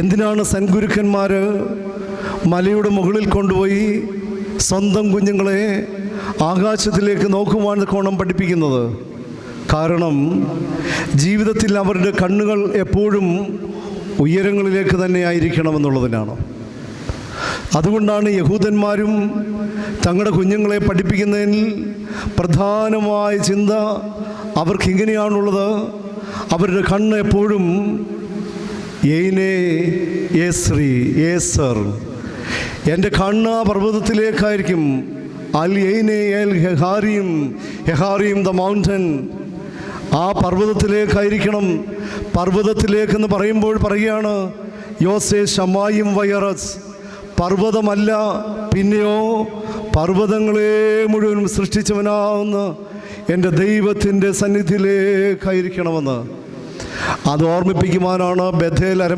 എന്തിനാണ് സൻഗുരുക്കന്മാർ മലയുടെ മുകളിൽ കൊണ്ടുപോയി സ്വന്തം കുഞ്ഞുങ്ങളെ ആകാശത്തിലേക്ക് നോക്കുവാൻ കോണം പഠിപ്പിക്കുന്നത്? കാരണം ജീവിതത്തിൽ അവരുടെ കണ്ണുകൾ എപ്പോഴും ഉയരങ്ങളിലേക്ക് തന്നെ ആയിരിക്കണമെന്നുള്ളതിനാണ്. അതുകൊണ്ടാണ് യഹൂദന്മാരും തങ്ങളുടെ കുഞ്ഞുങ്ങളെ പഠിപ്പിക്കുന്നതിൽ പ്രധാനമായ ചിന്ത അവർക്കിങ്ങനെയാണുള്ളത്. അവരുടെ കണ്ണ് എപ്പോഴും ഏനെ ഏശ്രീ ഏസർ എന്റെ കണ്ണ പർവതത്തിലേക്കായിരിക്കും. അൽ എയ്നെ എൽ ഹെഹാറിയും ഹെഹാറിയും ദ മൗണ്ടൻ. ആ പർവതത്തിലേക്കായിരിക്കണം. പർവതത്തിലേക്കെന്ന് പറയുമ്പോൾ പറയുകയാണ് യോസെ ഷമായും വൈറസ്. പർവതമല്ല പിന്നെയോ പർവതങ്ങളെ മുഴുവനും സൃഷ്ടിച്ചവനാവുന്ന എന്റെ ദൈവത്തിന്റെ സന്നിധിയിലേക്കായിരിക്കണമെന്ന്. അത് ഓർമ്മിപ്പിക്കുവാനാണ് ബഥേൽ അര